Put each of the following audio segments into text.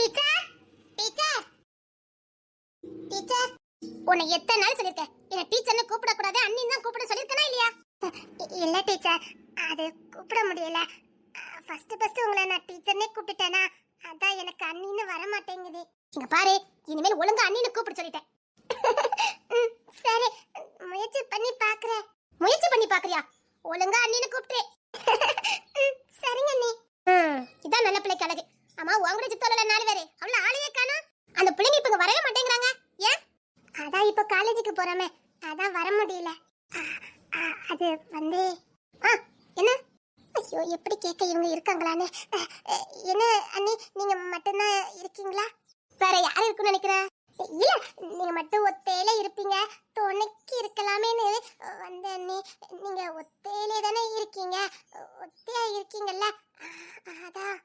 Teacher teacher. Teacher உன்னை எத்தனை நாள் சொல்லிருக்கேன் என்ன டீச்சர்னு கூப்பிட கூடாது அண்ணின்னு தான் கூப்பிட சொல்லிருக்கனா இல்லையா? இல்ல டீச்சர் அது கூப்பிட முடியல. ஃபர்ஸ்ட் ஃபர்ஸ்ட் உங்களை நான் டீச்சர்னே கூப்பிட்டேனா அதான் எனக்கு அண்ணின்னு வர மாட்டேங்குது இங்க பாரு இனிமேல் ஒழுங்கா அண்ணின்னு கூப்பிட சொல்லிட்டேன். சரி முயற்சி பண்ணி பாக்குறேன். முயற்சி பண்ணி பாக்குறியா? ஒழுங்கா அண்ணின்னு கூப்பிட்டு. சரிங்க அண்ணி. இதான் நல்ல பிள்ளைக்கு அழகு. அம்மா உங்களோட சித்தோல நாலு பேரு. அவ்வளோ ஆளையே காணோம். அந்த பிள்ளைங்க இப்ப வரவே மாட்டேங்கிறாங்க. ஏன்? அதான் இப்ப காலேஜுக்கு போறோமே. அதான் வர முடியல. அது வந்து ஆ என்ன? ஐயோ எப்படி கேட்க இவங்க இருக்காங்களான்னு. என்ன அண்ணி நீங்க மட்டும்தான் இருக்கீங்களா? வேற யார் இருக்குன்னு நினைக்கிறேன் இல்ல நீங்க மட்டும் ஒத்தையில இருப்பீங்க. துணைக்கு இருக்கலாமேன்னு வந்த அண்ணி நீங்க ஒத்தையிலே தானே இருக்கீங்க. ஒத்தையா இருக்கீங்கல்ல. அதான்.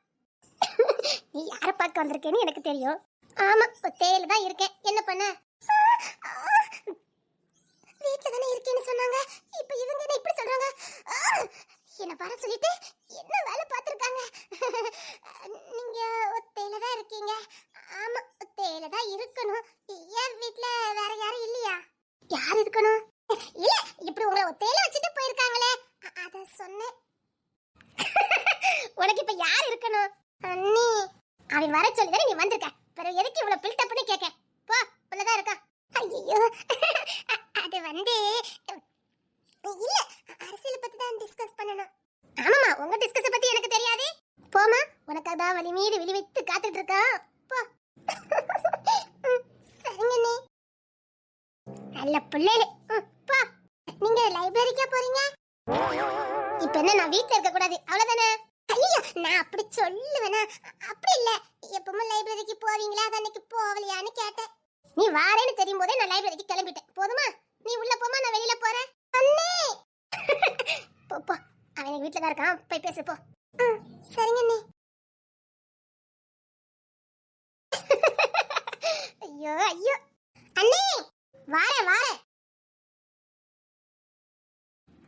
நீ யார பார்க்க வந்திருக்கேன்னு எனக்கு தெரியும். ஆமா தேயில தான் இருக்கேன். என்ன பண்ண? வீட்ல தானே இருக்கேன்னு சொன்னாங்க. இப்போ இவங்க என்ன இப்படி சொல்றாங்க? என்ன வர சொல்லிட்டு என்ன வேலை பார்த்துருக்காங்க? நீங்க ஒத்தையில தான் இருக்கீங்க. ஆமா ஒத்தையில தான் இருக்கணும். ஏன் வீட்ல வேற யாரும் இல்லையா? யார் இருக்கணும்? இல்ல இப்படி உங்களை ஒத்தையில வச்சுட்டு போயிருக்காங்களே. அத சொன்னேன். உனக்கு இப்ப யார் இருக்கணும்? அண்ணி. அவன் வர சொல்லி தானே நீ வந்திருக்க? பிறகு எதுக்கு இவ்வளவு பில்டப் பண்ணி கேட்க? போ உள்ளதா இருக்கா ஐயோ அது வந்து இல்ல அரசியல் பத்தி தான் டிஸ்கஸ் பண்ணணும். ஆமாமா உங்க டிஸ்கஸ் பத்தி எனக்கு தெரியாது. போமா உனக்கு அதான் வலி மீது விழி வைத்து காத்துட்டு இருக்கா போ. ம், சரிங்க நல்ல பிள்ளைகளே. போ. நீங்க லைப்ரரிக்கா போறீங்க? இப்ப என்ன நான் வீட்டுல இருக்க கூடாது அவ்வளவுதானே? ஐயோ நான் அப்படி சொல்லுவேனா? அப்படி இல்ல. எப்பவும் லைப்ரரிக்கு போவீங்களா? அது அன்னைக்கு போகலையான்னு கேட்டேன். நீ வாரேன்னு தெரியும் போதே நான் லைப்ரரிக்கு கிளம்பிட்டேன். போதுமா? நீ உள்ள போமா நான் வெளியில போறேன். அண்ணே! போ போ. அவன் எங்க தான் இருக்கான். போய் பேசு போ. சரிங்க அண்ணே. ஐயோ ஐயோ. அண்ணே! வாரேன் வாரேன்.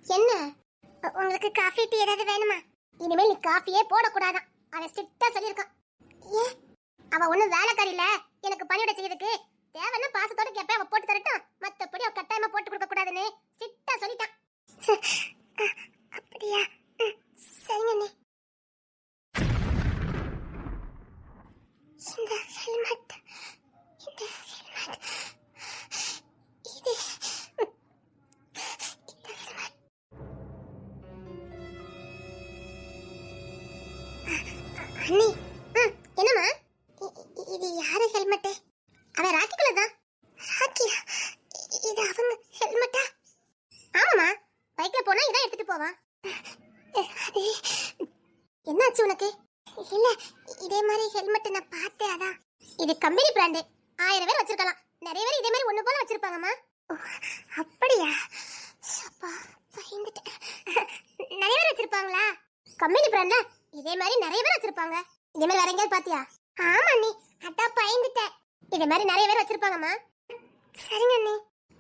என்ன? உங்களுக்கு காஃபி டீ ஏதாவது வேணுமா? இனிமேல் நீ காஃபியே போடக்கூடாதான். அவன் ஸ்ட்ரிக்டா சொல்லியிருக்கான். ஏன் அவ ஒண்ணும் வேலைக்காரி இல்ல எனக்கு பணியோட செய்யறதுக்கு தேவைன்னா பாசத்தோட கேட்பேன் அவன் போட்டு தரட்டும். மத்தபடி அவ கட்டாயமா போட்டு கொடுக்க கூடாதுன்னு ஸ்ட்ரிக்டா சொல்லிட்டான். நிறைய பேர் வச்சிருப்பாங்கம்மா. சரிங்க அண்ணி.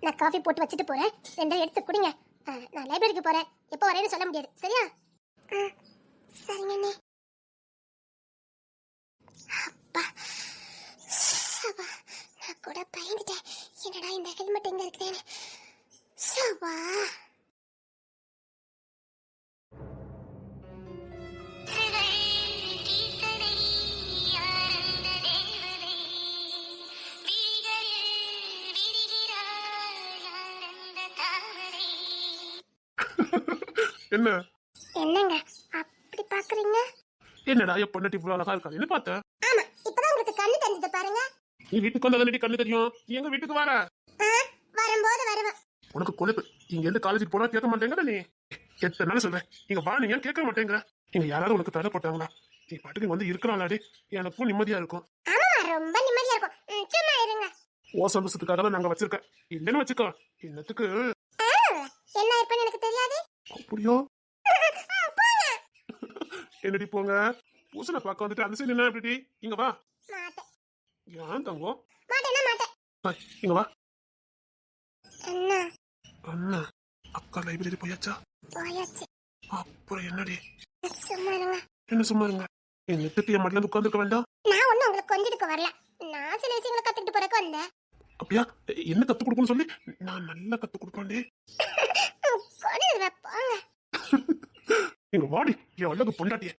நான் காஃபி போட்டு வச்சுட்டு போறேன். ரெண்டும் எடுத்து குடிங்க. ஆ நான் லைப்ரரிக்கு போறேன். எப்போ வரேன்னு சொல்ல முடியாது. சரியா? ஆ சரிங்க அண்ணி. அப்பா. சபா நான் கூட பயந்துட்டேன். என்னடா இந்த ஹெல்மெட் எங்க இருக்குதேன்னு. சபா என்ன? என்னங்க? அப்படி பாக்குறீங்க? என்னடா என் பொண்ணு இவ்வளவு அழகா இருக்கா? என்ன பார்த்த? ஆமா இப்பதான் உங்களுக்கு கண்ணு தெரிஞ்சது பாருங்க. நீ வீட்டுக்கு வந்தா கண்ணு தெரியும்? நீ எங்க வீட்டுக்கு வர ஆ, வரும்போது வருவேன் உனக்கு கொழுப்பு. இங்க இருந்து காலேஜுக்கு போனா கேட்க மாட்டேங்கிற நீ. எத்தனை நாள் சொல்றேன் நீங்க வா நீ ஏன் கேட்க மாட்டேங்கிற? நீங்க யாராவது உனக்கு தடை போட்டாங்களா? நீ பாட்டுக்கு வந்து இருக்கிறாளாடி எனக்கும் நிம்மதியா இருக்கும். ரொம்ப நிம்மதியா இருக்கும். சும்மா இருங்க. ஓ சந்தோஷத்துக்காக தான் நாங்க வச்சிருக்கேன் இல்லைன்னு வச்சுக்கோ. என்னத்துக்கு? என்ன இருப்பேன்னு எனக்கு தெரியாது. அப்படியோ? என்னடி போங்க? பூசனை பார்க்க வந்துட்டு அந்த சைடு என்ன எப்படி இங்க வா. ஏன் தங்கம்? இங்க வா. அண்ணா அண்ணா அக்கா லைப்ரரி போயாச்சா? போயாச்சு அப்புறம் என்னடி? சும்மா இருங்க என்ன சும்மா இருங்க. என் நெட்டுக்கு என் மடியில உட்காந்துருக்க வேண்டாம். நான் ஒன்றும் உங்களுக்கு கொஞ்சிருக்க வரல. நான் சில விஷயங்களை கத்துக்கிட்டு பிறகு வந்தேன். அப்படியா? என்ன கத்து கொடுக்கணும்னு சொல்லி? நான் நல்லா கத்து வைப்பாங்க எங்க வாடி என் அழகு பொண்டாட்டிய.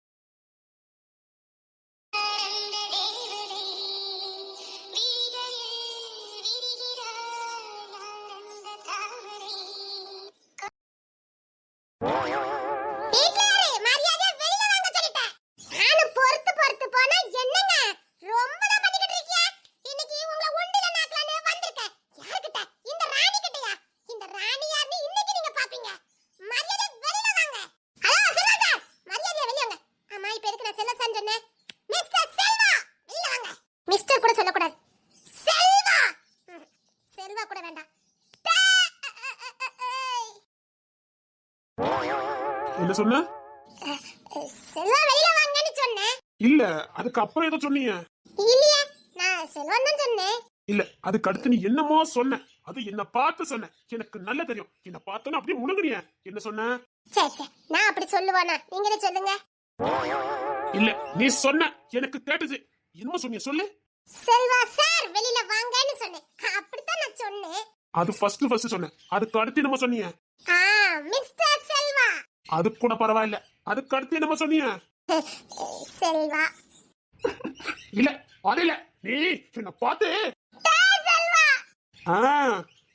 சொன்ன? செல்வா வெளியில வாங்கன்னு சொன்னேன். இல்ல அதுக்கு அப்புறம் ஏதோ சொன்னீங்க. இல்லையே நான் செல்வம் தான் சொன்னேன். இல்ல அதுக்கு அடுத்து நீ என்னமோ சொன்ன. அது என்ன பார்த்து சொன்ன. எனக்கு நல்ல தெரியும். என்ன பார்த்தோன்னு அப்படியே முழுங்குனிய என்ன சொன்ன? சரி சரி நான் அப்படி சொல்லுவானா? நீங்களே சொல்லுங்க. இல்ல நீ சொன்ன. எனக்கு கேட்டுச்சு என்னமோ சொன்னீங்க சொல்லு. செல்வா சார் வெளியில வாங்கன்னு சொன்னேன். அப்படித்தான் நான் சொன்னேன். அது ஃபர்ஸ்ட் ஃபர்ஸ்ட் சொன்னேன். அதுக்கு அடுத்து என்னமோ சொன்னீங்க. ஆ மிஸ்டர் அது கூட பரவாயில்ல. அதுக்கு அடுத்து என்னமோ சொன்னீங்க? செல்வா. இல்ல அது இல்ல. நீ என்ன பார்த்து.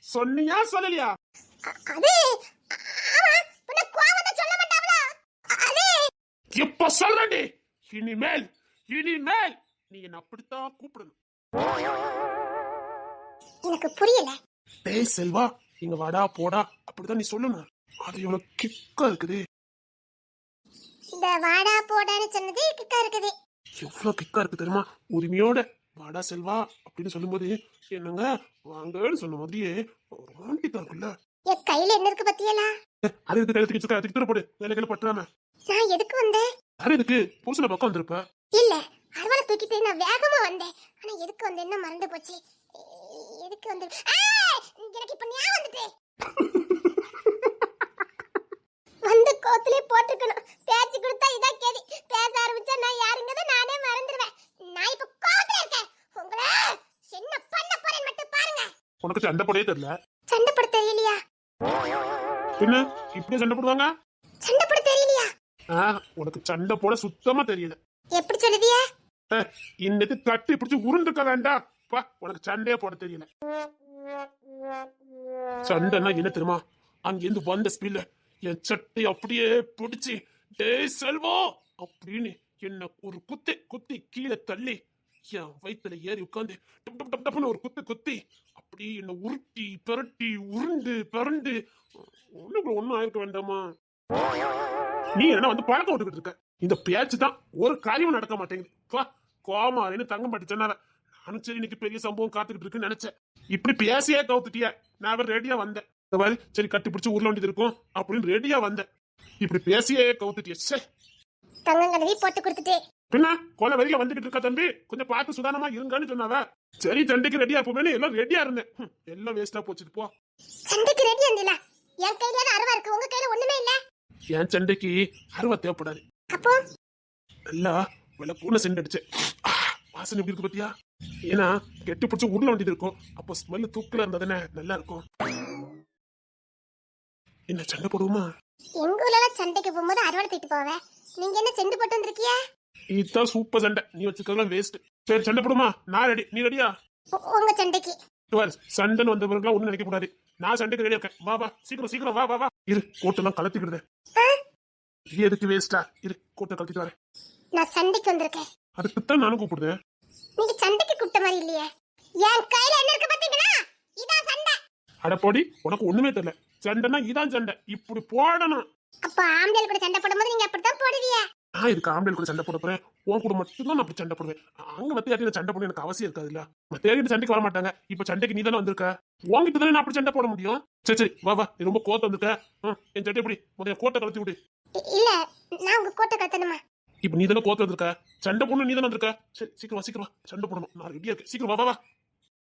சொன்னியா சொல்லலையா? அது இப்ப சொல்றேன்டி? இனிமேல் இனிமேல் நீ என்ன அப்படித்தான் கூப்பிடணும். எனக்கு புரியல. டேய் செல்வா இங்க வாடா போடா. அப்படிதான் நீ சொல்லணும். அது எவ்வளவு கிக்கா இருக்குது. இந்த வாடா போடான்னு சொன்னது கிக்கா இருக்குது. எவ்வளவு கிக்கா இருக்கு தெரியுமா? உரிமையோட வாடா செல்வா அப்படின்னு சொல்லும்போது என்னங்க? வாங்கன்னு சொன்ன மாதிரியே ரொமான்டிக்கா இருக்குல்ல? என் கையில என்ன இருக்கு பத்தியலா? அது இருக்கு கையில தூக்கி தூக்கி தூர போடு. வேலைகளை பற்றாம. நான் எதுக்கு வந்தேன்? அது இருக்கு புதுசுல பக்கம் வந்திருப்ப. இல்ல அருவாளை தூக்கிட்டு நான் வேகமா வந்தேன். ஆனா எதுக்கு வந்தேன்னா மறந்து போச்சு? எதுக்கு வந்து? எனக்கு இப்ப ஞாபகம் வந்துட்டு. வந்து கோத்திலே போட்டுக்கணும் பேச்சு கொடுத்தா இதான் கேதி பேச ஆரம்பிச்சா நான் யாருங்கத நானே மறந்துடுவேன். நான் இப்ப கோவத்துல இருக்கேன். உங்களை? என்ன பண்ண போறேன்னு மட்டும் பாருங்க. உனக்கு சண்டை போடவே தெரியல. சண்டை போட தெரியலையா? பின்ன இப்படியே சண்டை போடுவாங்க? சண்டை போட தெரியலையா? உனக்கு சண்டை போட சுத்தமா தெரியல. எப்படி சொல்லுவிய இன்னைக்கு கட்டி பிடிச்சு உருண்டுக்க வேண்டாம் உனக்கு சண்டையே போட தெரியல. சண்டைன்னா என்ன தெரியுமா? அங்கிருந்து வந்த ஸ்பீட்ல என் சட்டை அப்படியே பிடிச்சி டேய் செல்வா அப்படின்னு என்ன ஒரு குத்தி குத்தி கீழே தள்ளி என் வயிற்றுல ஏறி உட்காந்து டப் டப் டப் டப்னு ஒரு குத்து குத்தி அப்படியே என்ன உருட்டி பிரட்டி உருண்டு பிறண்டு ஒண்ணுக்குள்ள ஒன்னும் ஆயிருக்க வேண்டாமா? நீ என்ன வந்து பழக்கம் விட்டுக்கிட்டு இருக்க? இந்த பேச்சு தான் ஒரு காரியமும் நடக்க மாட்டேங்குது. வா கோமாரின்னு தங்க மாட்டேன் நானும் சரி இன்னைக்கு பெரிய சம்பவம் காத்துக்கிட்டு இருக்குன்னு நினைச்சேன். இப்படி பேசியே கவுத்துட்டிய நான் ரெடியா வந்தேன். இந்த மாதிரி சரி கட்டி பிடிச்சி உருள வேண்டியது இருக்கும் அப்படின்னு ரெடியா வந்தேன். இப்படி பேசியே கவுத்துட்டிய சே தங்கம் கழுவி போட்டு கொடுத்துட்டு. பின்ன கொலை வரையில வந்துகிட்டு இருக்கா தம்பி? கொஞ்சம் பார்த்து சுதானமா இருங்கன்னு சொன்னாவ. சரி சண்டைக்கு ரெடியா இருப்போமே எல்லாம் ரெடியா இருந்தேன். எல்லாம் வேஸ்டா போச்சு போ. சண்டைக்கு ரெடி இருந்தில? என் கையில அருவா இருக்கு உங்க கையில ஒண்ணுமே இல்ல. என் சண்டைக்கு அருவா தேவைப்படாது. அப்போ? நல்லா விளக்கூன சென்ட் அடிச்சு ஆ, வாசனை எப்படி இருக்கு பாத்தியா? ஏன்னா கெட்டி பிடிச்சி உருள வேண்டியது இருக்கும். அப்போ ஸ்மெல் தூக்கல இருந்தா தானே நல்லா இருக்கும். என்ன சண்டை போடுவோமா? எங்க ஊர்ல சண்டைக்கு போகும்போது அறுவடை தூக்கிட்டு போவேன் நீங்க என்ன செண்டு போட்டு வந்திருக்கிய? இதுதான் சூப்பர் சண்டை. நீ வச்சுக்கலாம் வேஸ்ட் சரி சண்டை போடுமா? நான் ரெடி நீ ரெடியா உங்க சண்டைக்கு. பாரு சண்டைன்னு வந்தவர்களாம் ஒண்ணும் நினைக்க கூடாது. நான் சண்டைக்கு ரெடியா இருக்கேன். வா வா. சீக்கிரம் சீக்கிரம் வா வா வா. இரு கோட்டெல்லாம் கலத்திக்கிடுது. எதுக்கு வேஸ்டா இரு கோட்டை கலத்திட்டு வரேன். நான் சண்டைக்கு வந்திருக்கேன். அதுக்குத்தான் நானும் கூப்பிடுறேன் நீங்க சண்டைக்கு கூப்பிட்ட மாதிரி இல்லையே. என் கையில என்ன இருக்கு பாத்தீங்களா? இதான் சண்டை. அட போடி உனக்கு ஒண்ணுமே தெரியல. சண்டைன்னா இதான் சண்டை. இப்படி போடணும். அப்ப ஆம்பளை கூட சண்டை போடும்போது நீங்க அப்படித்தான் போடுவீங்க? நான் இதுக்கு ஆம்பளை கூட சண்டை போட போறேன்? உன் கூட மட்டும்தான் நான் அப்படி சண்டை போடுவேன். அங்க மத்த யார்கிட்ட சண்டை போட எனக்கு அவசியம் இருக்காது இல்ல மத்த யார்கிட்ட சண்டைக்கு வர மாட்டாங்க இப்ப சண்டைக்கு நீ தானே வந்திருக்க? உன்கிட்ட தானே நான் அப்படி சண்டை போட முடியும்? சரி சரி வா வா. ரொம்ப கோத்த வந்திருக்க. என் சட்டை எப்படி முதல்ல கோட்டை கலத்தி விடு. இல்ல நான் உங்க கோட்டை கத்தணுமா இப்ப நீ தானே கோத்த வந்திருக்க? சண்டை போடணும் நீ தானே வந்திருக்க? சரி சீக்கிரம் சீக்கிரம் சண்டை போடணும். நான் ரெடியா இருக்கேன். சீக்கிரம் வா வா வா.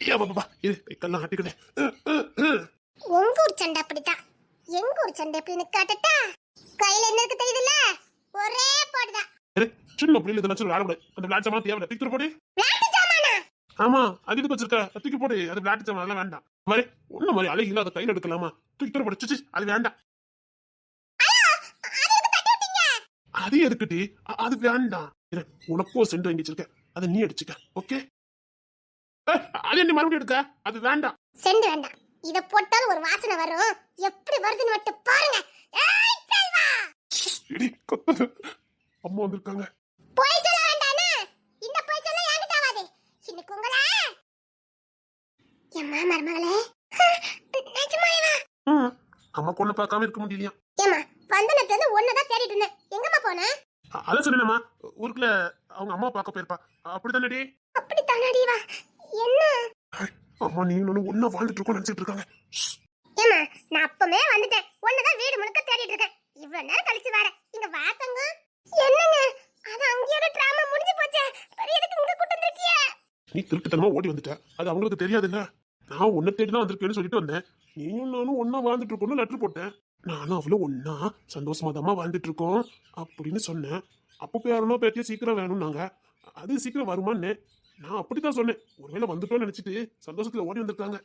ஏ வா வா, வா. இது கைக்கெல்லாம் ஆட்டிக்கிட்டேன் உங்க ஊர் சண்டை அப்படித்தான்? எங்க ஊர் சண்டை எப்படின்னு காட்டட்டா? கையில என்ன இருக்கு தெரியுதுல்ல? ஒரே போடுதான் சின்ன பிள்ளைல விளையாட அந்த விளையாட்டு சாமான் தேவை தூக்கி போடு. விளையாட்டு ஆமா அது இதுக்கு வச்சிருக்க? தூக்கி போடு. அது விளையாட்டு சாமான் அதெல்லாம் வேண்டாம். மாதிரி ஒண்ணு மாதிரி அழகு இல்லாத கையில எடுக்கலாமா? தூக்கி தூர போடு அது வேண்டாம். அது எதுக்கு தட்டி விட்டீங்க? அது வேண்டாம். உனக்கும் சென்று வாங்கி வச்சிருக்க அதை நீ அடிச்சுக்க ஓகே? அது என்ன மறுபடியும் எடுக்க? அது வேண்டாம். செண்டு வேண்டாம். இத போட்டாலும் ஒரு வாசனை வரும். எப்படி வருதுன்னு மட்டும் பாருங்க. இடி கத்துது. அம்மா வந்திருக்காங்க. போய் சொல்ல வேண்டானே இந்த போய் சொல்ல என்கிட்ட ஆகாது. இன்னைக்கு உங்கள எம்மா மருமகளே. நிஜமாயவா ம், அம்மா கொண்டு பார்க்காம இருக்க முடியலையா? ஏம்மா வந்தனத்துல இருந்து ஒன்னதான் தேடிட்டு இருந்தேன். எங்கம்மா போன? அ- அதான் சொன்னேனம்மா ஊருக்குள்ள அவங்க அம்மா பார்க்க போயிருப்பா. அப்படித்தானடி அப்படி தானாடி வா என்ன அம்மா நீ நானும் ஒன்னா வாழ்ந்துட்டு இருக்கோம் நினைச்சிட்டு இருக்காங்க. ஏம்மா நான் அப்பமே வந்துட்டேன். ஒன்னதான் வீடு முழுக்க தேடிட்டு இருக்கேன். இவ்வளவு நேரம் கழிச்சு வர இங்க வா தங்கம். என்னங்க? அது அங்கேயோட டிராமா முடிஞ்சு போச்சே. பெரிய எதுக்கு இங்க கூட்டு வந்திருக்கிய? நீ திருட்டுத்தனமா ஓடி வந்துட்ட. அது அவங்களுக்கு தெரியாதுல்ல? நான் உன்னை தேடி தான் வந்திருக்கேன்னு சொல்லிட்டு வந்தேன். நீயும் நானும் ஒன்னா வாழ்ந்துட்டு இருக்கோம்னு லெட்டர் போட்டேன். நானும் அவளும் ஒன்னா சந்தோஷமா தாம்மா வாழ்ந்துட்டு இருக்கோம் அப்படின்னு சொன்னேன். அப்போ பேரனோ பேத்தியோ சீக்கிரம் வேணும்னாங்க. அது சீக்கிரம் வருமான்னு நான் அப்படித்தான் சொன்னேன். ஒருவேளை வந்துட்டோம்னு நினைச்சிட்டு சந்தோஷத்துல ஓடி வந்திருக்காங்க.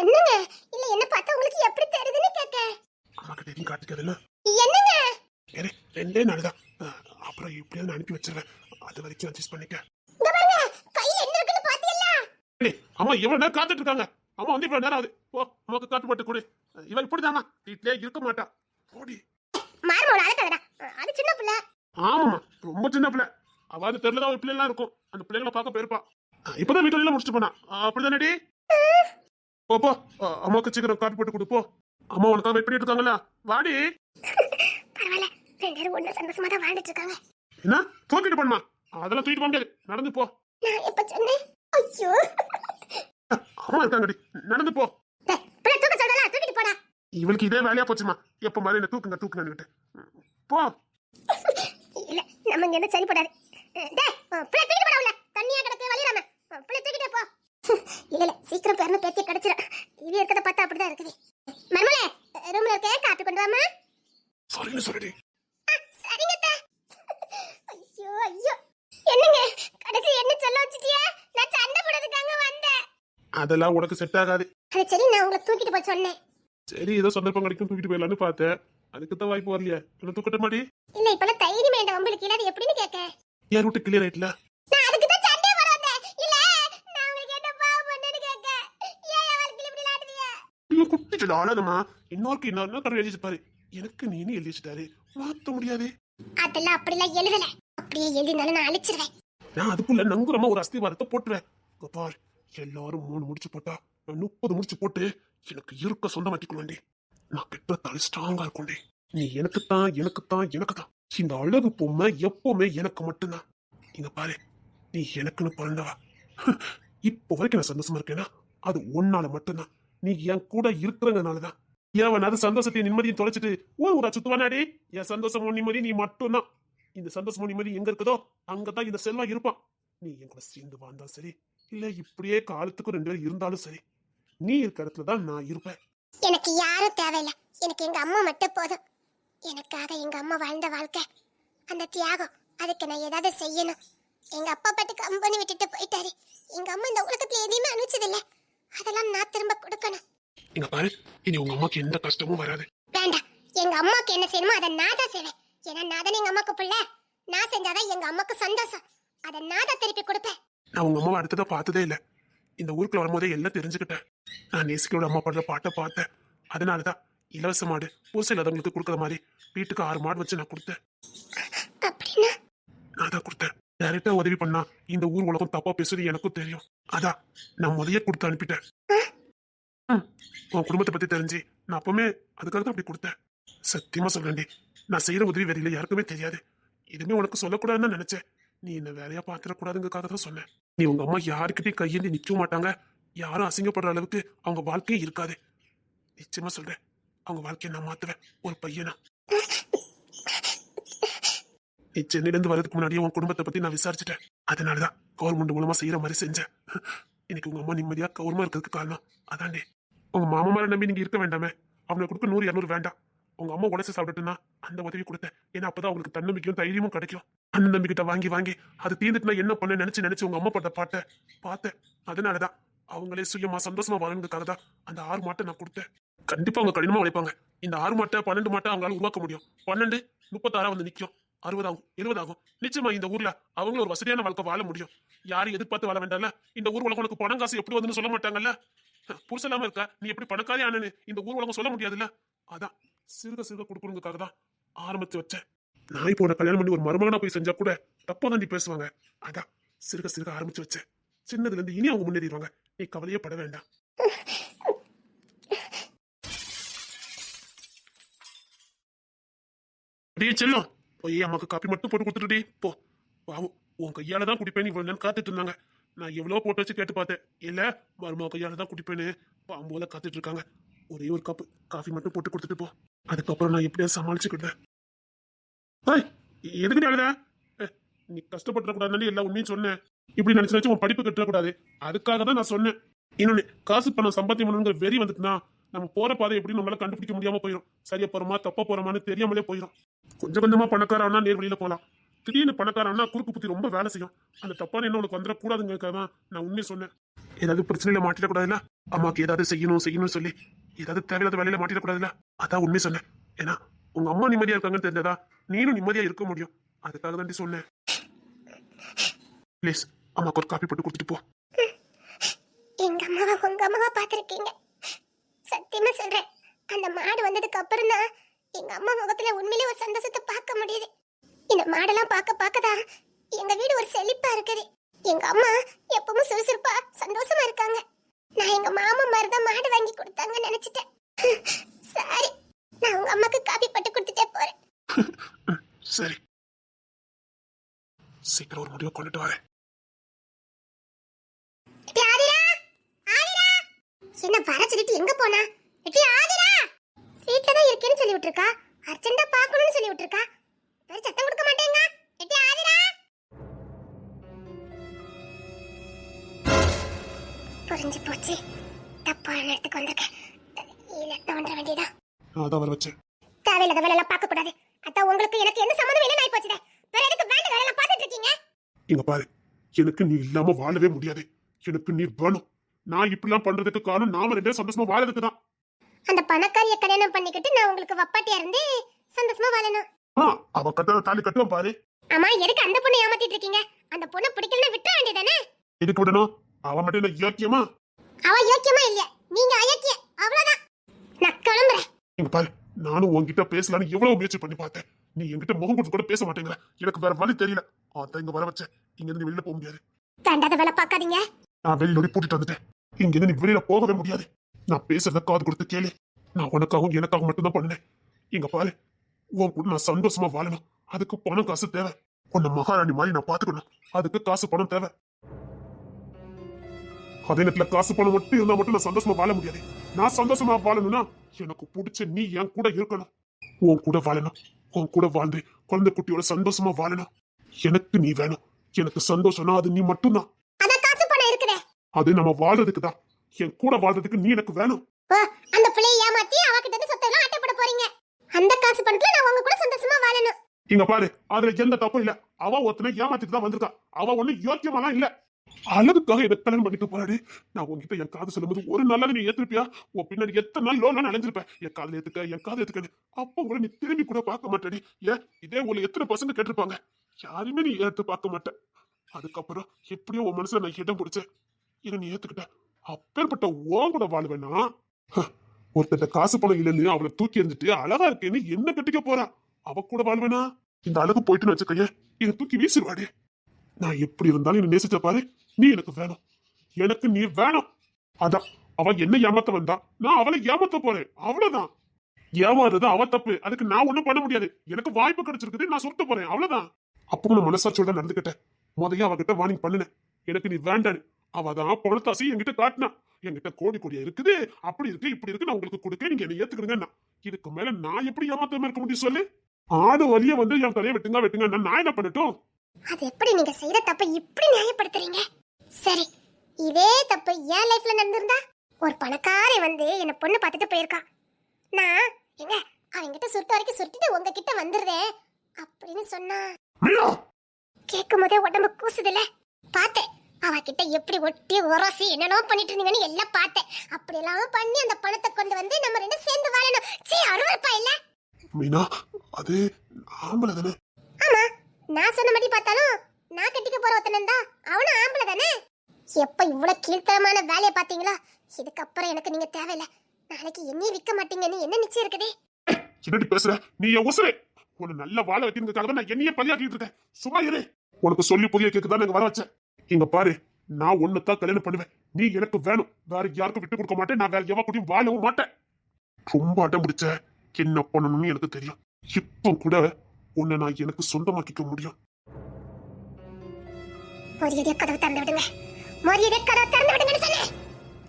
என்னங்க? இல்ல என்ன பார்த்தா உங்களுக்கு எப்படி தெரியுதுன்னு கேட்க அம்மா கிட்ட எதையும் காட்டிக்காதுல்ல என்னங்க? ஏறே ரெண்டே நாள் தான். அப்புறம் எப்படியாவது நான் அனுப்பி வச்சிடுறேன். அது வரைக்கும் அட்ஜஸ்ட் பண்ணிக்க. அம்மா இவ்வளவு நேரம் காத்துட்டு இருக்காங்க. அம்மா வந்து இவ்வளவு நேரம் ஆகுது. ஓ அம்மாக்கு காட்டு போட்டு கொடு. இவ இப்படிதாம்மா. வீட்லயே இருக்க மாட்டா. மார்மோல அழகாதடா அது சின்ன பிள்ளை. ஆமாம்மா ரொம்ப சின்ன பிள்ளை. அவ அது தெரியல ஒரு பிள்ளைலாம் இருக்கும். அந்த பிள்ளைங்களை பார்க்க போயிருப்பா. இப்பதான் வீட்டுல முடிச்சுட்டு போனா. அப்படிதானடி? போ போ. அஹ் அம்மாவுக்கு சீக்கிரம் காட்டு போட்டு கொடு போ. அம்மா உனக்காக வெயிட் பண்ணிட்டு இருக்காங்களா வாடி. பரவாயில்ல. ரெண்டு பேரும் ஒண்ணு சந்தோஷமா தான் வாழ்ந்துட்டு இருக்காங்க என்ன? தூக்கிட்டு போணுமா? அதெல்லாம் தூக்கிட்டு போக முடியாது. நடந்து போ. நான் எப்ப சொன்னேன்? ஐயோ. அஹ் அம்மா இருக்காங்கடி. நடந்து போ. தூக்க தூக்கிட்டு போடா. இவளுக்கு இதே வேலையா போச்சுமா? எப்ப மாதிரி என்ன தூக்குங்க தூக்குங்கன்னுட்டு. போ. இல்ல நம்ம இங்க என்ன சரிப்படாது பிள்ளை தூக்கிட்டு போடா உள்ள தண்ணியா கிடக்கு வலிராம பிள்ளை தூக்கிட்டே போ. இல்ல இல்ல சீக்கிரம் பேரணும் பேத்தி கிடைச்சிரும். இது இருக்கத பார்த்தா அப்படிதான் இருக்குது. மர்மலே ரூம்ல இருக்க காப்பி கொண்டு வாமா சரிங்க. ஐயோ ஐயோ. என்னங்க கடைசி என்ன சொல்ல வச்சிட்டியா? நான் சண்டை போடுறதுக்காக வந்தேன். அதெல்லாம் உனக்கு செட் ஆகாது. அது சரி நான் உங்களை தூக்கிட்டு போய் சொன்னேன். சரி ஏதோ சந்தர்ப்பம் கிடைக்கும் தூக்கிட்டு போயிடலான்னு பார்த்தேன். அதுக்கு தான் வாய்ப்பு வரலையே. என்ன தூக்கட்ட மாடி இல்ல இப்பெல்லாம் தைரியம் வேண்டாம் உங்களுக்கு இல்ல அது எப்படின்னு கேட்க என் ரூட்டு கிளியர் ஆயிட்டல ஐயோ குட்டிச்சல ஆளாதம்மா இன்னொருக்கு இன்னொரு கடை எழுதி வச்சிருப்பாரு எனக்கு நீனு எழுதி வச்சுட்டாரு மாத்த முடியாது. அதெல்லாம் அப்படிலாம் எழுதல. அப்படியே எழுதினாலும் நான் அழிச்சிருவேன். நான் அதுக்குள்ள நங்குறமா ஒரு அஸ்திவாரத்தை போட்டுருவேன். பார் எல்லாரும் மூணு முடிச்சு போட்டா நான் முப்பது முடிச்சு போட்டு எனக்கு இருக்க சொந்தமாக்கிக்கொள்ளேன்டி நான் பெற்றத்தால் ஸ்ட்ராங்கா இருக்கும்டி. நீ எனக்கு தான் எனக்கு தான் எனக்கு தான் இந்த அழகு பொம்மை எப்பவுமே எனக்கு மட்டும்தான். இங்க பாரு நீ எனக்குன்னு பிறந்தவா. இப்போ வரைக்கும் நான் சந்தோஷமா இருக்கேன்னா அது உன்னால மட்டும்தான். நீ என் கூட இருக்கிறதுனாலதான். அது சந்தோஷத்தையும் நிம்மதியும் தொலைச்சிட்டு ஊர் ஊரா சுத்துவானாடி? என் சந்தோஷமும் நிம்மதி நீ மட்டும்தான். இந்த சந்தோஷமும் நிம்மதி எங்க இருக்குதோ அங்கதான் இந்த செல்வா இருப்பான். நீ என் கூட சேர்ந்து வாழ்ந்தா சரி இல்ல இப்படியே காலத்துக்கு ரெண்டு பேரும் இருந்தாலும் சரி நீ இருக்க இடத்துல தான் நான் இருப்பேன். எனக்கு யாரும் தேவையில்ல. எனக்கு எங்க அம்மா மட்டும் போதும். எனக்காக எங்க அம்மா வாழ்ந்த வாழ்க்கை. அந்த தியாகம் அதுக்கு நான் ஏதாவது செய்யணும். எங்க அப்பா பாட்டு கம்பெனி விட்டுட்டு போயிட்டாரு. எங்க அம்மா இந்த உலகத்துல எதையுமே அனுப்பிச்சதில்ல அதெல்லாம் நான் திரும்ப கொடுக்கணும். இங்க பாரு இனி உங்க அம்மாக்கு எந்த கஷ்டமும் வராது. வேண்டாம். எங்க அம்மாக்கு என்ன செய்யணுமோ அதை நான் தான் செய்வேன். ஏன்னா நான் தானே எங்க அம்மாக்கு பிள்ளை. நான் செஞ்சாதான் எங்க அம்மாக்கு சந்தோஷம். அதை நான் தான் திருப்பி கொடுப்பேன். நான் உங்க அம்மாவை அடுத்ததா பார்த்ததே இல்ல. இந்த ஊருக்குள்ள வரும்போதே எல்லாம் தெரிஞ்சுக்கிட்டேன். நான் நேசிக்கோட அம்மா பாடுற பாட்டை பார்த்தேன். அதனாலதான் இலவச மாடு பூசை இல்லாதவங்களுக்கு கொடுக்குற மாதிரி வீட்டுக்கு ஆறு மாடு வச்சு நான் கொடுத்தேன். நான் தான் கொடுத்தேன். டைரக்டா உதவி பண்ணா இந்த ஊர் உலகம் தப்பா பேசுறது எனக்கும் தெரியும். அதான் நான் முதைய கொடுத்து அனுப்பிட்டேன். உன் குடும்பத்தை பத்தி தெரிஞ்சு நான் அப்பவுமே அதுக்காக தான் அப்படி கொடுத்தேன். சத்தியமா சொல்றேன்டி நான் செய்யற உதவி வெளியில யாருக்குமே தெரியாது. எதுவுமே உனக்கு சொல்லக்கூடாதுன்னு தான் நினைச்சேன். நீ என்ன வேலையா பாத்திரக்கூடாதுங்கிறதுக்காக தான் சொன்னேன். நீ உங்க அம்மா யாருக்கிட்டையும் கையேந்தி நிக்க மாட்டாங்க. யாரும் அசிங்கப்படுற அளவுக்கு அவங்க வாழ்க்கையே இருக்காது. நிச்சயமா சொல்றேன். அவங்க வாழ்க்கையை நான் மாத்துவேன். ஒரு பையனா? நீ சென்னையிலேருந்து வரதுக்கு முன்னாடியே உன் குடும்பத்தை பத்தி நான் விசாரிச்சுட்டேன். அதனாலதான் கவர்மெண்ட் மூலமா செய்யற மாதிரி செஞ்சேன். இன்னைக்கு உங்க அம்மா நிம்மதியா கௌரவமா இருக்கிறதுக்கு காரணம். அதாண்டே உங்க மாமா மேல நம்பி நீங்க இருக்க வேண்டாமே. அவனை கொடுக்க நூறு இரநூறு வேண்டாம். உங்க அம்மா உடச்சு சாப்பிட்டுனா அந்த உதவி கொடுத்தேன். ஏன்னா அப்பதான் அவங்களுக்கு தன்னம்பிக்கையும் தைரியமும் கிடைக்கும். அண்ணன் நம்பிக்கிட்ட வாங்கி வாங்கி அது தீர்ந்துட்டுனா என்ன பண்ண நினைச்சு நினைச்சு உங்க அம்மா பட்ட பாட்டை பார்த்தேன். அதனாலதான் அவங்களே சுயமா சந்தோஷமா வாழ்ந்ததுக்காக தான் அந்த ஆறு மாட்டை நான் கொடுத்தேன். கண்டிப்பா அவங்க கடினமா உழைப்பாங்க. இந்த ஆறு மாட்டை பன்னெண்டு மாட்டை அவங்களால உருவாக்க முடியும். பன்னெண்டு முப்பத்தாறா வந்து நிக்கும். அறுபதாகும் எழுபதாகும். நிச்சயமா இந்த ஊர்ல அவங்களும் ஒரு வசதியான வாழ்க்கை வாழ முடியும். யாரும் எதிர்பார்த்து வாழ வேண்டாம்ல? இந்த ஊர் உலகம் உனக்கு பணம் காசு எப்படி வந்துன்னு சொல்ல மாட்டாங்கல்ல? புருஷலாம இருக்கா? நீ எப்படி பணக்காரி ஆனு இந்த ஊர் உலகம் சொல்ல முடியாதுல்ல? அதான் சிறுக சிறுக கொடுக்கணுங்கிறதுக்காக தான் ஆரம்பிச்சு வச்சேன். நான் இப்போ உன கல்யாணம் பண்ணி ஒரு மருமகனா போய் செஞ்சா கூட தப்பா தான் நீ பேசுவாங்க. அதான் சிறுக சிறுக ஆரம்பிச்சு வச்சேன். சின்னதுல இருந்து இனி அவங்க முன்னேறிடுவாங்க. நீ கவலையே பட வேண்டாம். டே செல்லம் போய் அம்மாக்கு காப்பி மட்டும் போட்டு கொடுத்துட்டு போ. பாவம் உன் கையால தான் குடிப்பேன் இவ்வளவு நேரம் காத்துட்டு இருந்தாங்க. நான் எவ்வளவு போட்டு வச்சு கேட்டு பார்த்தேன். இல்ல வருமா கையால தான் குடிப்பேன்னு பாம்போல காத்துட்டு இருக்காங்க. ஒரே ஒரு கப்பு காஃபி மட்டும் போட்டு கொடுத்துட்டு போ. அதுக்கப்புறம் நான் எப்படியா சமாளிச்சுக்கிட்டேன் ஏய், எதுக்கு நீ அழுத? நீ கஷ்டப்பட்டுறக்கூடாதுன்னு எல்லா உண்மையும் சொன்னேன். இப்படி நினைச்சு நினைச்சு உன் படிப்பு கட்டக்கூடாது அதுக்காக தான் நான் சொன்னேன். இன்னொன்னு காசு பணம் சம்பாத்தியம் பண்ணணுங்கிற வெறி வந்துட்டுனா நம்ம போற பாதை எப்படி நம்மளால கண்டுபிடிக்க முடியாம போயிடும் சரியா போறோமா தப்பா போறோமான்னு தெரியாமலே போயிடும் கொஞ்சம் கொஞ்சமா பணக்காரனா நேர்வழியில போலாம். திடீர்னு பணக்காரன்னா குறுக்கு புத்தி ரொம்ப வேலை செய்யும். அந்த தப்பான என்ன உனக்கு வந்துடக்கூடாதுங்கிறதுக்காக தான் நான் உண்மையை சொன்னேன். ஏதாவது பிரச்சனையில மாட்டிடக்கூடாதுல்ல அம்மாக்கு ஏதாவது செய்யணும் செய்யணும்னு சொல்லி. ஏதாவது தேவையில்லாத வேலையில மாட்டிடக்கூடாதுல்ல அதான் உண்மை சொன்னேன். ஏன்னா உங்க அம்மா நிம்மதியா இருக்காங்கன்னு தெரிஞ்சதா நீனும் நிம்மதியா இருக்க முடியும். அதுக்காக தான் சொன்னேன். ப்ளீஸ் அம்மாக்கு ஒரு காப்பி போட்டு கொடுத்துட்டு போ. எங்க அம்மாவை உங்க அம்மாவை பார்த்திருக்கீங்க. சத்தியமா சொல்றேன். அந்த மாடு வந்ததுக்கு அப்புறம் தான் எங்க அம்மா முகத்துல உண்மையிலே ஒரு சந்தோஷத்தை பார்க்க முடியுது. இந்த மாடெல்லாம் பார்க்க பார்க்கதான் எங்க வீடு ஒரு செழிப்பா இருக்குது. எங்க அம்மா எப்பவும் சுறுசுறுப்பா சந்தோஷமா இருக்காங்க. நான் எங்க மாமா மாதிரி தான் மாடு வாங்கி கொடுத்தாங்கன்னு நினைச்சிட்டேன். சாரி நான் உங்க அம்மாக்கு காபி பட்டு கொடுத்துட்டே போறேன். சரி. சீக்கிரம் ஒரு முடிவை கொண்டுட்டு வரேன் எட்டி ஆதிரா ஆதிரா என்ன வர சொல்லிட்டு எங்க போனா? எட்டி ஆதிரா! வீட்ல தான் இருக்கேன்னு சொல்லி விட்டுருக்கா அர்ஜென்ட்டா பார்க்கணும்னு சொல்லி விட்டுருக்கா வேற சத்தம் கொடுக்க மாட்டேங்க. எட்டி ஆதிரா! புரிஞ்சு போச்சு. தப்பான இடத்துக்கு வந்திருக்கேன். இல்ல தோன்ற வேண்டியதா நான் தான் வர வச்சேன். தேவையில்லாத வேலை எல்லாம் பார்க்க கூடாது. அதான் உங்களுக்கு எனக்கு எந்த சம்மந்தம் இல்லைன்னு ஆயி போச்சுதே வேற எதுக்கு வேண்ட வேலை எல்லாம் பார்த்துட்டு இருக்கீங்க? இங்க பாரு. எனக்கு நீ இல்லாம வாழவே முடியாது. எனக்கு நீ வேணும். நான் இப்படிலாம் பண்றதுக்கு காரணம் நாம ரெண்டே சந்தோஷமா வாழறதுக்கு தான் அந்த பணக்காரிய கல்யாணம் பண்ணிக்கிட்டு நான் உங்களுக்கு வப்பாட்டியா இருந்து சந்தோஷமா வாழணும். அவ கட்ட தாலி கட்டுவான் பாரு. அம்மா எதுக்கு அந்த பொண்ணை ஏமாத்திட்டு இருக்கீங்க? அந்த பொண்ணை பிடிக்கலன்னா விட்டுற வேண்டியதானே? எதுக்கு விடணும்? அவ மட்டும் என்ன யோக்கியமா அவ யோக்கியமா இல்லையா. நீங்க அயோக்கிய அவ்வளவுதான். நான் கிளம்புறேன். இங்க பாரு நானும் உன்கிட்ட பேசலாம்னு எவ்வளவு முயற்சி பண்ணி பார்த்தேன். நீ என்கிட்ட முகம் கொடுத்து கூட பேச மாட்டேங்கிற. எனக்கு வேற வழி தெரியல. அதான் இங்க வர வச்சேன். இங்க இருந்து வெளியில போக முடியாது. வேண்டாத வேலை பார்க்காதீங்க. நான் வெளியில ஓடி பூட்டிட்டு வந்துட்டேன். இங்கிருந்து நீ வெளியில போகவே முடியாது. நான் பேசுறத காது கொடுத்து கேளு. நான் உனக்காகவும் எனக்காகவும் மட்டும்தான் பண்ணினேன். இங்க பாரு. உன் கூட நான் சந்தோஷமா வாழணும். அதுக்கு பணம் காசு தேவை. உன்னை மகாராணி மாதிரி நான் பாத்துக்கணும். அதுக்கு காசு பணம் தேவை. அதே நேரத்துல காசு பணம் மட்டும் இருந்தா மட்டும் நான் சந்தோஷமா வாழ முடியாது. நான் சந்தோஷமா வாழணும்னா எனக்கு பிடிச்ச நீ என் கூட இருக்கணும். உன் கூட வாழணும். உன் கூட வாழ்ந்து குழந்தை குட்டியோட சந்தோஷமா வாழணும். எனக்கு நீ வேணும். எனக்கு சந்தோஷம்னா அது நீ மட்டும்தான் அதான் காசு பணம் இருக்குதே அது நம்ம வாழ்றதுக்கு தான். என் கூட வாழ்றதுக்கு நீ எனக்கு வேணும். அந்த பிள்ளையை ஏமாத்தி அவகிட்ட இருந்து சொத்தெல்லாம் அட்டை போட போறீங்க. அந்த காசு பணத்துல நான் உங்க கூட சந்தோஷமா வாழணும். இங்க பாரு அதுல எந்த தப்பும் இல்ல. அவ ஒருத்தனை ஏமாத்திட்டு தான் வந்திருக்கா. அவ ஒண்ணு யோக்கியமாலாம் இல்ல. அழகுக்காக எனக்கு கல்யாணம் பண்ணிட்டு போறாடி நான் உன்கிட்ட என் காது சொல்லும்போது ஒரு நல்லது நீ ஏத்துருப்பியா? உன் பின்னாடி எத்தனை நாள் லோன் அலைஞ்சிருப்பேன் என் காதுல ஏத்துக்க என் காது ஏத்துக்கன்னு. அப்போ கூட நீ திரும்பி கூட பார்க்க மாட்டேடி. ஏன்? இதே ஊர்ல எத்தனை பசங்க கேட்டிருப்பாங்க. யாருமே நீ ஏத்து பார்க்க மாட்டேன் அதுக்கப்புறம் எப்படியோ உன் மனசுல நான் இடம் பிடிச்சேன். இதை நீ ஏத்துக்கிட்ட. அப்பேற்பட்ட ஓம் கூட வாழ்வேனா? ஒருத்தட்ட காசு பணம் இல்லைன்னு அவளை தூக்கி எறிஞ்சிட்டு அழகா இருக்கேன்னு என்ன கட்டிக்க போறா? அவ கூட வாழ்வேனா? இந்த அழகு போயிட்டுன்னு வச்சுக்கைய இதை தூக்கி வீசிடுவாடே நான் எப்படி இருந்தாலும் என்ன நேசிச்ச பாரு நீ எனக்கு வேணும். எனக்கு நீ வேணும். அதான் அவ என்ன ஏமாத்த வந்தா நான் அவளை ஏமாத்த போறேன். அவ்வளவுதான். ஏமாறுறது அவ தப்பு. அதுக்கு நான் ஒண்ணும் பண்ண முடியாது. எனக்கு வாய்ப்பு கிடைச்சிருக்குது நான் சொல்லிட்டு போறேன். அவ்வளவுதான். அப்போ நான் மனசாட்சியோட நடந்துக்கிட்டேன். முதைய அவகிட்ட வார்னிங் பண்ணினேன். எனக்கு நீ வேண்டான்னு. அவ தான் பணத்தாசி என்கிட்ட காட்டினா. என்கிட்ட கோடி கோடியா இருக்குது அப்படி இருக்கு இப்படி இருக்கு நான் உங்களுக்கு கொடுக்க நீங்க என்ன ஏத்துக்கிடுங்க இதுக்கு மேல நான் எப்படி ஏமாத்தாம இருக்க முடியும் சொல்லு? ஆடு வழிய வந்து என் தலையை வெட்டுங்க வெட்டுங்க நான் என்ன பண்ணட்டும்? அது எப்படி நீங்க செய்யற தப்பை இப்படி நியாயப்படுத்துறீங்க? சரி இதே தப்பு என் லைஃப்ல நடந்திருந்தா ஒரு பணக்காரி வந்து என்ன பொண்ணு பார்த்துட்டு போயிருக்கா நான் எங்க அவன்கிட்ட சுருட்ட வரைக்கும் சுருட்டிட்டு உங்ககிட்ட வந்துடுறேன் அப்படின்னு சொன்னா. கேட்கும் போதே உடம்பு கூசுதுல பார்த்தேன். அவகிட்ட எப்படி ஒட்டி உரசி என்னென்னோ பண்ணிட்டு இருந்தீங்கன்னு எல்லாம் பார்த்தேன். அப்படி எல்லாம் பண்ணி அந்த பணத்தை கொண்டு வந்து நம்ம ரெண்டும் சேர்ந்து வாழணும். சீ அருவருப்பா இல்ல? மீனா அது ஆம்பளை தானே? ஆமா நான் சொன்ன மாதிரி பார்த்தாலும் நான் கட்டிக்க போற ஒருத்தனன் தான் அவனும் ஆம்பளை தானே? எப்ப இவ்வளவு கீழ்த்தரமான வேலையை பாத்தீங்களா இதுக்கப்புறம் எனக்கு நீங்க தேவையில்ல. நாளைக்கு என்னையும் விற்க மாட்டீங்கன்னு என்ன நிச்சயம் இருக்குதே? என்னடி பேசுற நீ என் உசுரே. உன்னை நல்ல வாழ வைக்கிறதுக்காக தான் நான் என்னையே பலியாக்கிட்டு இருக்கேன். சும்மா இரு. உனக்கு சொல்லி புரிய கேட்க இங்க வர வச்சேன். இங்க பாரு நான் ஒன்னு தான் கல்யாணம் பண்ணுவேன். நீ எனக்கு வேணும். வேற யாருக்கும் விட்டு கொடுக்க மாட்டேன். நான் வேற எவ கூடயும் வாழவும் மாட்டேன். ரொம்ப அடம் பிடிச்ச என்ன பண்ணணும்னு எனக்கு தெரியும். இப்போ கூட உன்னை நான் எனக்கு சொந்தமாக்கிக்க முடியும்.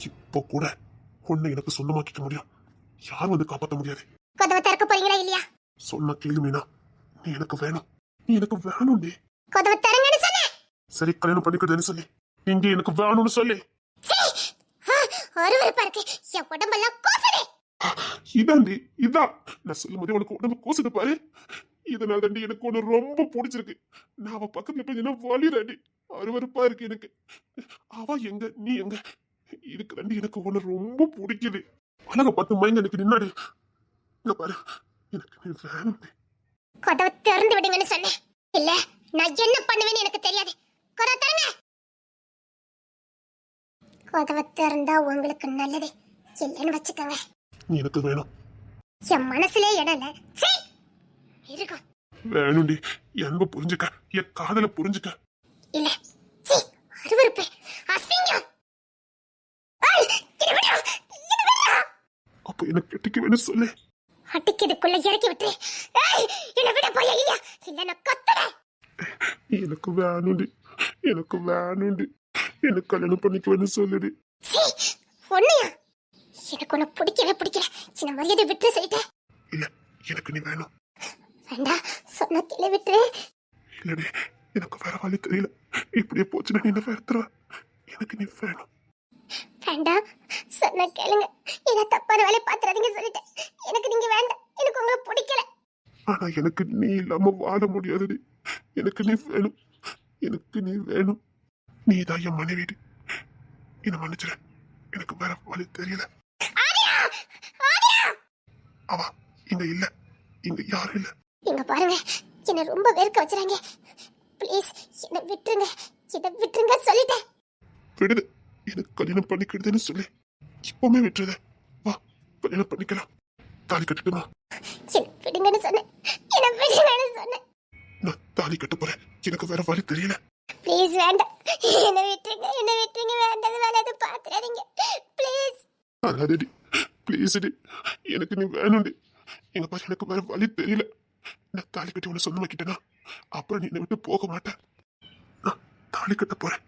இப்போ கூட உன்னை எனக்கு சொந்தமாக்கிக்க முடியும். யாரும் வந்து காப்பாற்ற முடியாது. கதவை திறக்க போறீங்களா இல்லையா? சொன்ன கேளு மீனா நீ எனக்கு வேணும். நீ எனக்கு வேணும் நீ கதவை திறங்கன்னு சரி கல்யாணம் பண்ணிக்கிறதுன்னு சொல்லி. இங்க எனக்கு வேணும்னு சொல்லி. அருவருப்பா இருக்கு என் உடம்பெல்லாம் கூசுது இதாண்டி இதான். நான் சொல்லும் போதே உனக்கு உடம்பு கூசுது பாரு. இதனால தாண்டி எனக்கு ஒண்ணு ரொம்ப பிடிச்சிருக்கு. நான் அவ பக்கத்துல போய் என்ன வலிடாண்டி அருவருப்பா இருக்கு எனக்கு. அவ எங்க நீ எங்க? இதுக்கு தாண்டி எனக்கு ஒண்ணு ரொம்ப பிடிக்குது. அழக பார்த்து மயங்க எனக்கு நின்னாடி. இங்க பாரு எனக்கு நீ வேணும் கதவை திறந்து விடுங்கன்னு சொன்னேன். இல்ல நான் என்ன பண்ணுவேன்னு எனக்கு கதவை திறந்தா உங்களுக்கு நல்லது. இல்லைன்னு வச்சுக்கோங்க. எனக்கு வேணும். என் மனசுலே இடம் இல்ல சீ! இருக்கும் வேணும்டி. அன்பை புரிஞ்சுக்க? என் காதலை புரிஞ்சுக்க. இல்ல. சீ அருவருப்பு. அசிங்கம். ஐய், இது விடு, இது விடு. அப்ப எனக்கு கெட்டிக்க வேணும் சொல்லு. அடிக்கிறதுக்குள்ள இறக்கி விட்டு ஏய், என்னை விட போய் இல்ல இல்ல நான் கத்துறேன். எனக்கு வேணும்டி. எனக்கு வேணும்டி. எனக்கு கல்யாணம் பண்ணிக்க வேணும் சொல்லுடி சீ ஒண்ணையா எனக்கு உன்னை பிடிக்கவே பிடிக்கல. சின்ன மரியாதை விட்டு சொல்லிட்டேன். இல்ல எனக்கு நீ வேணும். வேண்டாம் சொன்ன கிளை விட்டுரு. இல்லடி எனக்கு வேற வழி தெரியல. இப்படியே போச்சுன்னா நீ என்ன வெறுத்துருவ? எனக்கு நீ வேணும். வேண்டாம் சொன்ன கேளுங்க. ஏதோ தப்பான வேலையை பாத்துறாதீங்க சொல்லிட்டேன். எனக்கு நீங்க வேண்டாம். எனக்கு உங்களை பிடிக்கல. ஆனா எனக்கு நீ இல்லாம வாழ முடியாதுடி. எனக்கு நீ வேணும். எனக்கு நீ வேணும். நீ தான் என் மனைவிடி என்ன மன்னிச்சிட எனக்கு வேற வழி தெரியல. அவ இங்க இல்ல. இங்க யாரும் இல்ல. இங்க பாருங்க. என்ன ரொம்ப வெறுக்க வச்சுறாங்க. ப்ளீஸ் என்ன விட்டுருங்க. என்ன விட்டுருங்க சொல்லிட்டேன். விடுது. எனக்கு கல்யாணம் பண்ணிக்கிடுதுன்னு சொல்லி. இப்பவுமே விட்டுருத. வா கல்யாணம் பண்ணிக்கலாம். தாலி கட்டுட்டுமா? விடுங்கன்னு சொன்னேன். என்ன விடுங்கன்னு சொன்னேன். நான் தாலி கட்ட போறேன். எனக்கு வேற வழி தெரியல. ப்ளீஸ் வேண்டாம். என்ன விட்டுருங்க என்ன விட்டுருங்க வேண்டாம். வேலை எதுவும் பாத்துறாதீங்க. ப்ளீஸ் அதாதடி ப்ளீஸ் டி எனக்கு நீ வேணும்டி எங்க பாரு எனக்கு வேற வழி தெரியல. நான் தாலி கட்டி உன்னை சொந்தமாக்கிட்டேனா அப்புறம் நீ என்னை விட்டு போக மாட்டேன் நான் தாலி கட்ட போறேன்.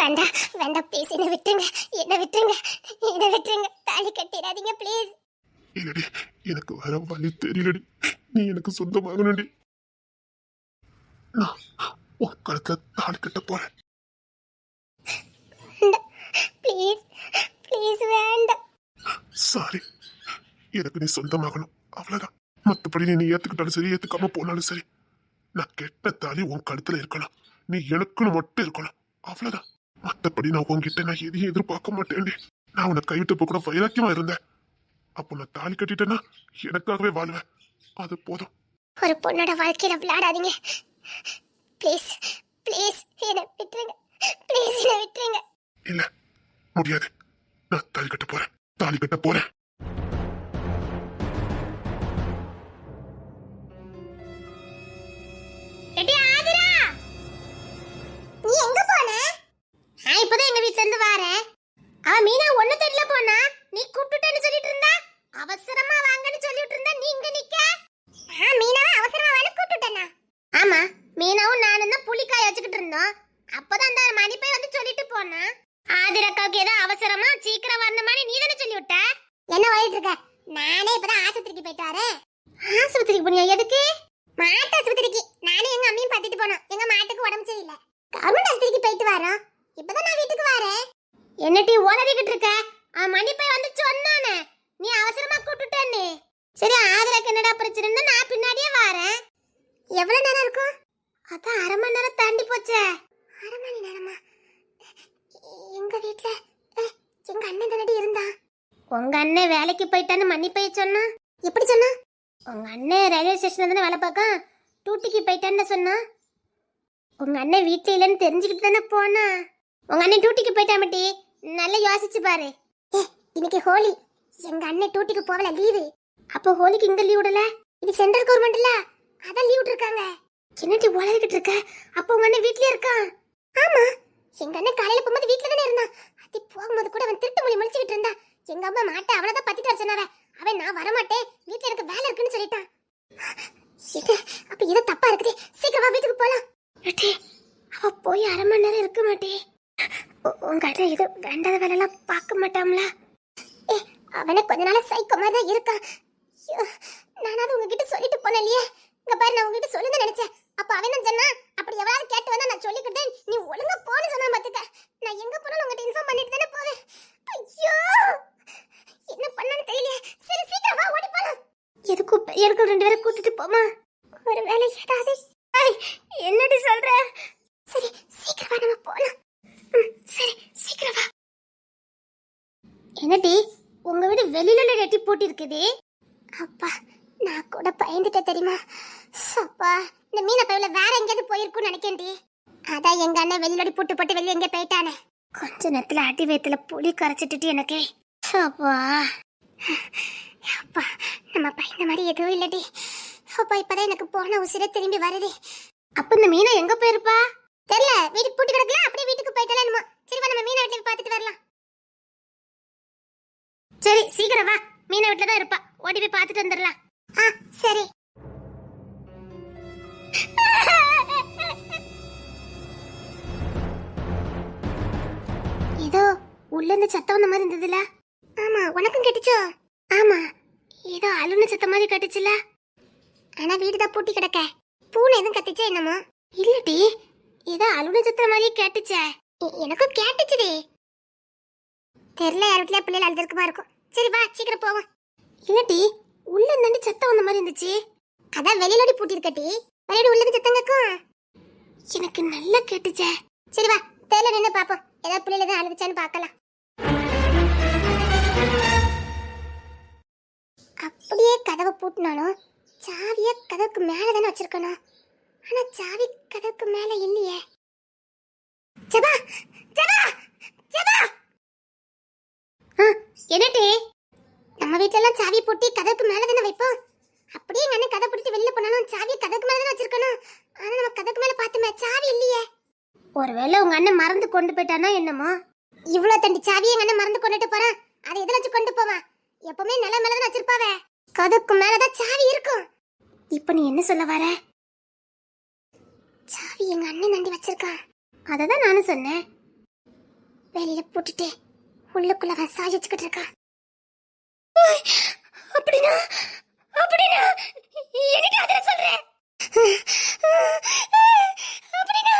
வேண்டாம் வேண்டாம். ப்ளீஸ் என்ன விட்டுருங்க. என்ன விட்டுருங்க. என்ன விட்டுருங்க. தாலி கட்டிடாதீங்க ப்ளீஸ் இல்லடி எனக்கு வேற வழி தெரியலடி. நீ எனக்கு சொந்தமாகணும்டி நான் உன் கழுத்துல தாலி கட்ட போறேன் ப்ளீஸ் ப்ளீஸ் வேண்டாம். சாரி. எனக்கு நீ சொந்தமாகணும். அவ்வளவுதான். மத்தபடி நீ ஏத்துக்கிட்டாலும் சரி ஏத்துக்காம போனாலும் சரி. நான் கெட்ட தாலி உன் கழுத்துல இருக்கணும். நீ எனக்குன்னு மட்டும் இருக்கணும். அவ்வளவுதான். மத்தபடி நான் உன்கிட்ட நான் எதையும் எதிர்பார்க்க மாட்டேன்டி. நான் உன்னை கைவிட்டு போக கூட வைராக்கியமா இருந்தேன். அப்போ நான் தாலி கட்டிட்டேன்னா எனக்காகவே வாழ்வேன். அது போதும். ஒரு பொண்ணோட வாழ்க்கையில விளையாடாதீங்க. ப்ளீஸ் ப்ளீஸ் என்னை விட்டுருங்க. ப்ளீஸ் என்னை விட்டுருங்க. இல்ல முடியாது. நான் தாலி கட்ட போறேன். தாலி கட்ட போறேன். எங்க வீட்ல எங்க அண்ணன் தானடி இருந்தான்? உங்க அண்ணன் வேலைக்கு போயிட்டான்னு மன்னிப்பைய சொன்னா? எப்படி சொன்னா? உங்க அண்ணன் ரயில்வே ஸ்டேஷன்ல தானே வேலை பார்க்க டூட்டிக்கு போயிட்டான்னு சொன்னா? உங்க அண்ணன் வீட்ல இல்லைன்னு தெரிஞ்சுக்கிட்டு தானே போனா? உங்க அண்ணன் டூட்டிக்கு போயிட்டா மட்டி நல்லா யோசிச்சு பாரு. ஏ இன்னைக்கு ஹோலி. எங்க அண்ணன் டூட்டிக்கு போகல லீவு. அப்போ ஹோலிக்கு இங்க லீவ் விடல? இது சென்ட்ரல் கவர்மெண்ட்ல. அதான் லீவ் விட்டுருக்காங்க. என்னடி உளறிக்கிட்டு இருக்க? அப்போ உங்க அண்ணன் வீட்லயே இருக்கான். ஆமா. எங்க அண்ணன் காலையில போகும்போது வீட்டுல தானே இருந்தான். அத்தி போகும்போது கூட அவன் திருட்டு மொழி முடிச்சுக்கிட்டு இருந்தா எங்க அம்மா மாட்ட அவனதான் பத்திட்டு வர சொன்னாவ அவன் நான் வரமாட்டேன். வீட்டுல எனக்கு வேலை இருக்குன்னு சொல்லிட்டான். இது அப்ப இது தப்பா இருக்குது. சீக்கிரமா வீட்டுக்கு போலாம். அட்டே அவ போய் அரை மணி நேரம் இருக்க மாட்டே. உங்க அண்ணன் இது வேண்டாத வேலையெல்லாம் பார்க்க மாட்டாம்ல. ஏ அவனை கொஞ்ச நாளா சைக்கோ மாதிரி தான் இருக்கான். நானாவது உங்ககிட்ட சொல்லிட்டு போனேன் இல்லையே. இங்க பாரு நான் உங்ககிட்ட சொல்லுங்க நினைச்சேன். அப்ப அவன் தான் சொன்னா அப்படி எவ்வளவு கேட்டு வந்தா நான் சொல்லிக்கிட்டேன் நீ ஒழுங்கா போன்னு சொன்னா பாத்துக்க. நான் எங்க போனாலும் உங்ககிட்ட இன்ஃபார்ம் பண்ணிட்டு தானே போவேன். ஐயோ! என்ன பண்ணனு தெரியலையே. சரி சீக்கிரம் வா ஓடி போலாம். எதுக்கு எனக்கு ரெண்டு பேரும் கூட்டிட்டு போமா ஒரு வேலை ஏதாவது என்னடி சொல்ற? சரி சீக்கிரம் வா நம்ம போலாம். ம், சரி சீக்கிரம் வா. என்னடி உங்க வீடு வெளியில உள்ள நெட்டி போட்டி அப்பா நான் கூட பயந்துட்டேன் தெரியுமா? சப்பா இந்த மீன பையில வேற எங்கேயாவது போயிருக்கும்னு நினைக்கேன்டி. அதான் எங்க அண்ணன் வெளியோடி போட்டு போட்டு வெளியே எங்க போயிட்டானே. கொஞ்ச நேரத்துல அடி வயத்துல புளி கரைச்சிட்டு எனக்கு. சப்பா. அப்பா நம்ம பயந்த மாதிரி எதுவும் இல்லடி. அப்பா இப்பதான் எனக்கு போன உசிரே திரும்பி வருது. அப்ப இந்த மீனை எங்க போயிருப்பா? தெரியல வீட்டுக்கு பூட்டி கிடக்கல அப்படியே வீட்டுக்கு போயிட்டாலே என்னமோ சரி வா நம்ம மீனை வீட்டுல பாத்துட்டு வரலாம். சரி சீக்கிரம் வா. மீனை வீட்டுல தான் இருப்பா. ஓடி போய் பார்த்துட்டு வந்துடலாம். ஆ சரி. ஏதோ உள்ள இருந்து சத்தம் வந்த மாதிரி இருந்ததுல. ஆமா உனக்கும் கேட்டுச்சோ? ஆமா ஏதோ அலுன சத்தம் மாதிரி கேட்டுச்சுல. ஆனா வீடு தான் பூட்டி கிடக்க. பூனை எதுவும் கத்திச்சா என்னமோ? இல்லடி ஏதோ அலுன சத்தம் மாதிரி கேட்டுச்சே. எனக்கும் கேட்டுச்சுடி. தெரியல யார் வீட்டுல பிள்ளைகள் அழுதுருக்குமா இருக்கும். சரி வா சீக்கிரம் போவோம். இல்லடி உள்ள இருந்தாண்டி சத்தம் வந்த மாதிரி இருந்துச்சு. அதான் வெளியிலடி பூட்டி இருக்கட்டி உள்ளது சத்தம் எனக்கு நல்லா கேட்டுச்சே. சரி வா தேயில நின்று பாப்போம் ஏதாவது பிள்ளைல தான் அழுதுச்சான்னு பார்க்கலாம். அப்படியே கதவை பூட்டினாலும் சாவிய கதவுக்கு மேல தானே வச்சிருக்கணும். ஆனா சாவி கதவுக்கு மேல இல்லையே. ஜபா ஜபா ஜபா! என்னடி? நம்ம வீட்ல எல்லாம் சாவி பூட்டி கதவுக்கு மேல தானே வைப்போம் அப்படியே எங்க அண்ணன் கதை பூட்டிட்டு வெளில போனாலும் சாவி கதவுக்கு மேல தானே வச்சிருக்கணும் ஆனா நம்ம கதவுக்கு மேல பார்த்துமே சாவி இல்லையே ஒருவேளை உங்க அண்ணன் மறந்து கொண்டு போயிட்டானா என்னமோ? இவ்வளவு தண்டி சாவியை எங்க அண்ணன் மறந்து கொண்டுட்டு போறான். அதை எதுல வச்சு கொண்டு போவான்? எப்பவுமே நில மேலதான் வச்சிருப்பாவே? கதுக்கு மேலதான் சாவி இருக்கும். இப்போ நீ என்ன சொல்ல வர? சாவி எங்க அண்ணன் தண்டி வச்சிருக்கான். அதை தான் நானும் சொன்னேன். வெளியில போட்டுட்டு உள்ளுக்குள்ள அவன் சாவி வச்சுக்கிட்டு இருக்கான். அப்படின்னா அப்படின்னா எனக்கு அதில் சொல்றேன் அப்படின்னா?